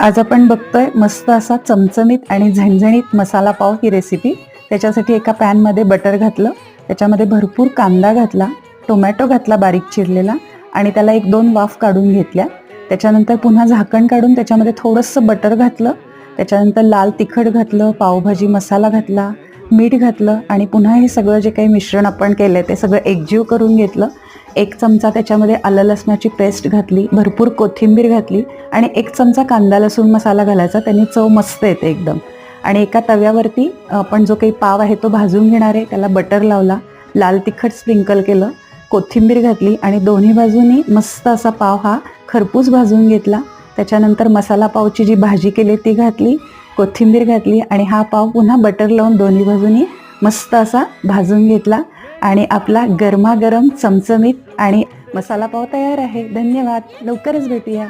आज आपण बघतोय मस्त असा चमचमीत आणि झणझणीत मसाला पाव ही रेसिपी त्याच्यासाठी एका पॅनमध्ये बटर घातलं त्याच्यामध्ये भरपूर कांदा घातला टोमॅटो घातला बारीक चिरलेला आणि त्याला एक दोन वाफ काढून घेतल्या. त्याच्यानंतर पुन्हा झाकण काढून त्याच्यामध्ये थोडंसं बटर घातलं. त्याच्यानंतर लाल तिखट घातलं पावभाजी मसाला घातला मीठ घातलं आणि पुन्हा हे सगळं जे काही मिश्रण आपण केलं आहे ते सगळं एकजीव करून घेतलं. एक चमचा त्याच्यामध्ये आलं लसणाची पेस्ट घातली भरपूर कोथिंबीर घातली आणि एक चमचा कांदा लसूण मसाला घालायचा. त्यांनी चव मस्त येते एकदम. आणि एका तव्यावरती आपण जो काही पाव आहे तो भाजून घेणार आहे. त्याला बटर लावला लाल तिखट स्प्रिंकल केलं कोथिंबीर घातली आणि दोन्ही बाजूनी मस्त असा पाव हा खरपूस भाजून घेतला. त्याच्यानंतर मसाला पावची जी भाजी केली ती घातली कोथिंबीर घातली आणि हा पाव पुन्हा बटर लावून दोन्ही बाजूनी मस्त असा भाजून घेतला. आणि आपला गरमागरम चमचमीत आणि मसाला पाव तयार आहे. धन्यवाद. लवकरच भेटूया.